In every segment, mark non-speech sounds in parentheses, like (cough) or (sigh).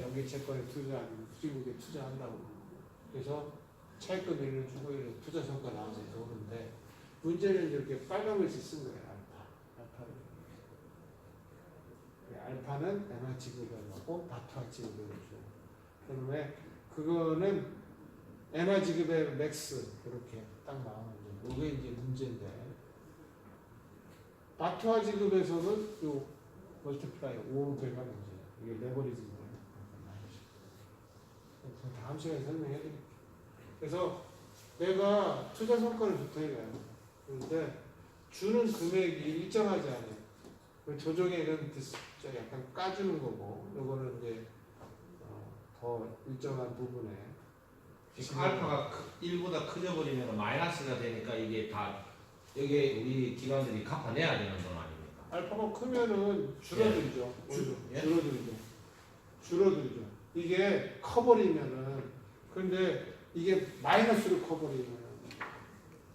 연기 채권에 투자하는 수익에 투자한다고. 그래서 차익도 늘려주고 이런 투자 성과 나와서 좋은데 문제는 이렇게 빨간 글씨 쓴 거예요. 알파. 알파를. 알파는 에마 지급을 하고 바타 지급을 줘. 그다음에 그거는 에마 지급의 맥스 이렇게 딱 나오는 거. 이게 이제 문제인데 바타 지급에서는 요 멀티플라이 5배가 문제예요. 이게 레버리지인데. 다 음 시간에 설명해 드릴게요. 그래서 내가 투자 성과를 좋다 이거예요. 그런데 주는 금액이 일정하지 않아요. 그 조정액은 약간 까주는 거고, 요거는 이제 어, 더 일정한 부분에 지금 알파가 크, 1보다 커져버리면 마이너스가 되니까 이게 다 여기 우리 기관들이 갚아내야 되는 돈 아닙니까? 알파가 크면은 줄어들죠. 줄- 예? 줄어들죠. 줄어들죠. 이게 커버리면은 근데 이게 마이너스로 커버리면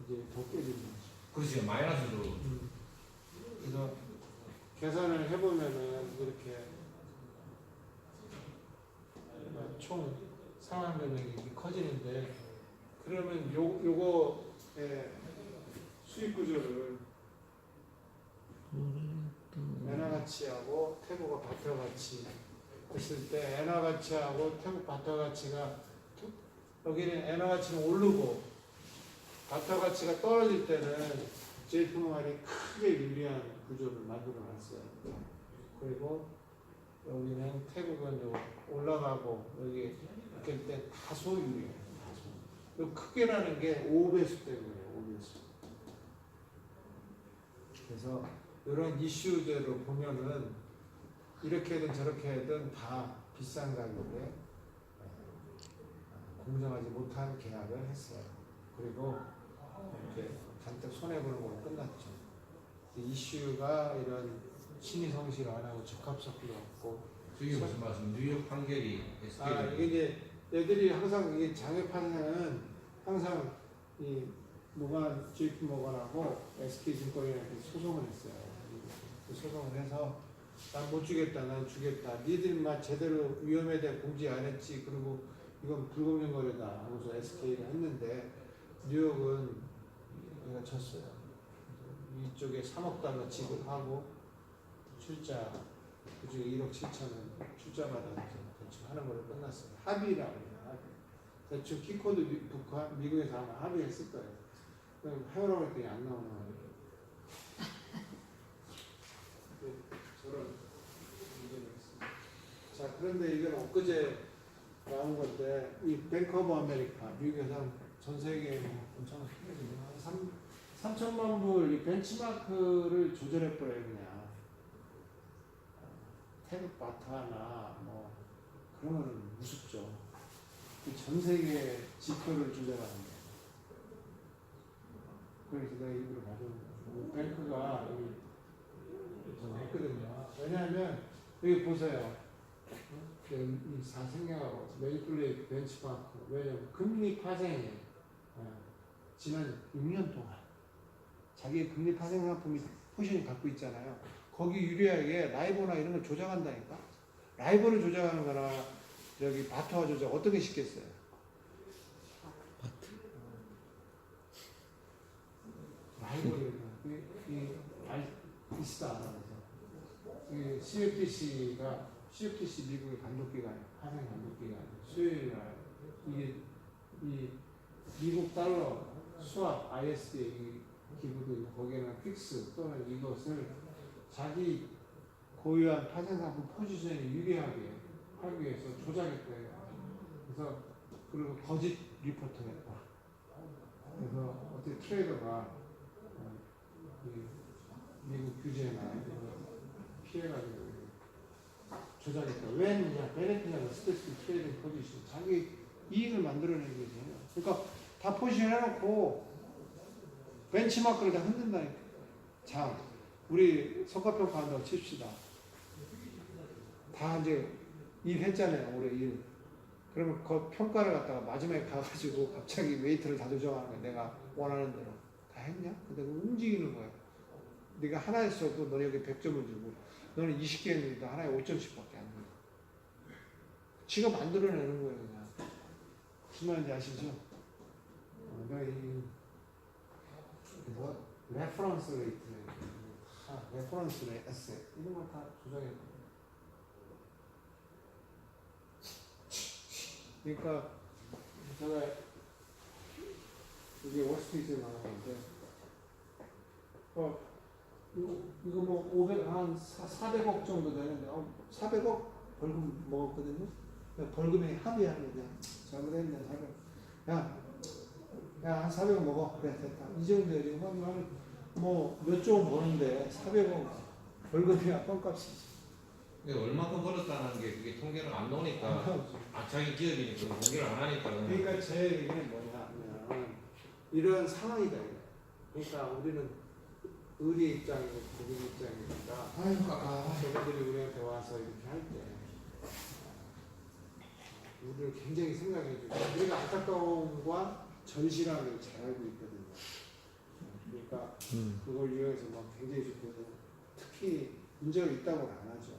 이제 더 깨지는 거죠. 그렇죠. 마이너스로 그래서 계산을 해보면은 이렇게 총 상환 이렇게 커지는데 그러면 요 요거의 수익 구조를 엔화 가치하고 태국과 바타 가치 했을 때 엔화 가치하고 태국 바타 가치가 투- 여기는 엔화 가치는 오르고 바타 가치가 떨어질 때는 JP 모간이 크게 유리한 구조를 만들어 놨어요. 그리고 여기는 태국은 요 올라가고 여기 이렇게 때 다소 유리해요. 크게라는 게 5배수 때문이에요. 5배수. 그래서 이런 이슈대로 보면은 이렇게든 저렇게든 다 비싼 가격에 어, 공정하지 못한 계약을 했어요. 그리고 이렇게 잔뜩 손해보는 걸로 끝났죠. 이슈가 이런 신의 성실 안 하고 적합성도 없고 그게 무슨 말씀? 뉴욕 판결이 SK 아 이게 이제 얘들이 항상 이게 장외 판사는 항상 이 모간 JP 모간하고 SK 증권이랑 소송을 했어요. 그 소송을 해서 난못 주겠다, 난 주겠다. 니들만 제대로 위험에 대해 공지 안 했지. 그리고 이건 불공정 거래다. 하면서 SK를 했는데 뉴욕은 얘가 졌어요. 이쪽에 3억 달러 지급하고 출자 그중에 1억 7천은 출자 받아서 대충 하는 걸로 끝났어요. 합의라고 해요. 합의. 대충 키코드 미, 북한 미국에서 아마 합의했을 거예요. 그럼 해오라고 했더니 안 나오는 거예요. 네, 저런 문제가 있습니다. 자 그런데 이건 엊그제 나온 건데 이 뱅크 오브 아메리카 미국에서 전 세계에 뭐 엄청 한 3, 3천만 불 이 벤치마크를 조절해 버려요 그냥. 태극 바타나 뭐 그런 거는 무섭죠. 그 전 세계 지표를 조절하는 거. 그래서 내가 일부러 가져온. 뱅크가 여기 좀 했거든요. 왜냐하면 여기 보세요. 어? 이 사생각하고 매니플레이 벤치마크 왜냐면 금리 파생이 어, 지난 6년 동안 자기 금리 파생 상품이 포션이 갖고 있잖아요. 거기 유리하게 라이버나 이런 걸 조작한다니까. 라이버를 조작하는 거나 여기 바터와 조작 어떻게 시켰어요? 라이버를 이, 이 알아서 이 CFTC가 CFTC 미국의 감독기관 파생 감독기관 수요일 날 이게 이 미국 달러 수합 ISD 이 기부도 있고 거기에는 픽스 또는 이것을 자기 고유한 파생상품 포지션에 유리하게 하기 위해서 조작했대요. 그래서 그리고 거짓 리포트를 했다. 그래서 어떻게 트레이더가 어, 이 미국 규제나 피해가지고 조작했다. 왜 했느냐? 베네피나가 스페이스 트레이딩 포지션 자기 이익을 만들어내기 위해서요. 그러니까 다 포지션 해놓고 벤치마크를 다 흔든다니까. 자, 우리 성과평가 한다고 칩시다. 다 이제 일 했잖아요, 올해 일. 그러면 그 평가를 갖다가 마지막에 가가지고 갑자기 웨이트를 다 조정하는 거야. 내가 원하는 대로. 다 했냐? 근데 움직이는 거야. 네가 하나 했어도 너는 여기 100점을 주고, 너는 20개 했는데 하나에 5점씩밖에 안 돼. 지가 만들어내는 거예요 그냥 무슨 말인지 아시죠? 어, 그러니까 이 뭐, 레퍼런스 레이트 다 레퍼런스 레이트 이런 걸 다 조정해 요 그러니까 제가 이게 월스트리트에 나온 건데 어 이거, 뭐 500, 한 400억 정도 되는데 어, 400억 벌금 먹었거든요 그냥 벌금에 합의하면 그냥 잘못했네 400 야, 야, 한 400억 먹어. 그래, 됐다. 이 정도야. 지금 한, 뭐몇 조원 버는데 400억 벌금이야, (laughs) 뻥값이지. 근데 얼마큼 벌었다는 게 그게 통계를 안 나오니까 아 자기 기업이니까 공개를 안 하니까 그러니까 제 얘기는 뭐냐면 이런 상황이다. 그러니까 우리는 의리 입장이고 국민 입장이니까 아유 아까 저분들이 우리한테 와서 이렇게 할 때 우리를 굉장히 생각해 주고 우리가 안타까움과 전실함을 잘 알고 있거든요. 그러니까 그걸 이용해서 막 굉장히 좋거든. 특히 문제가 있다고는 안 하죠.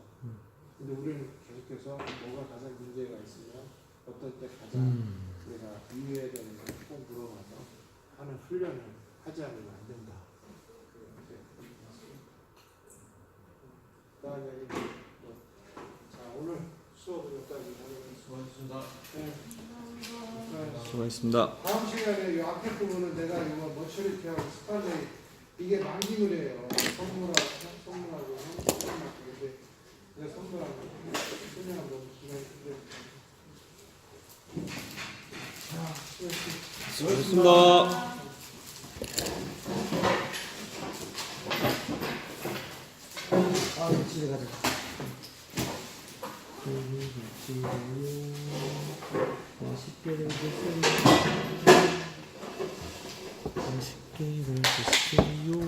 근데 우리는 계속해서 뭐가 가장 문제가 있으면 어떤 때 가장 우리가 이해해야 되는 걸꼭 물어봐서 하는 훈련을 하지 않으면 안 된다. 그다음에 뭐, 자 오늘 수업은 여기까지 하겠습니다. 수고하셨습니다. 네. 네. 수고하셨습니다. 다음 시간에 이 앞에 부분은 내가 이거 머처리티하고 스판에 이게 해요. 선물하고 선물하고 선물하고 근데 내가 선물하고 설명하고 너무 기간이 큰데. 자, 수고했습니다. 수고하셨습니다. 아, 집에 가자. 맛있게 드세요. 맛있게 드세요.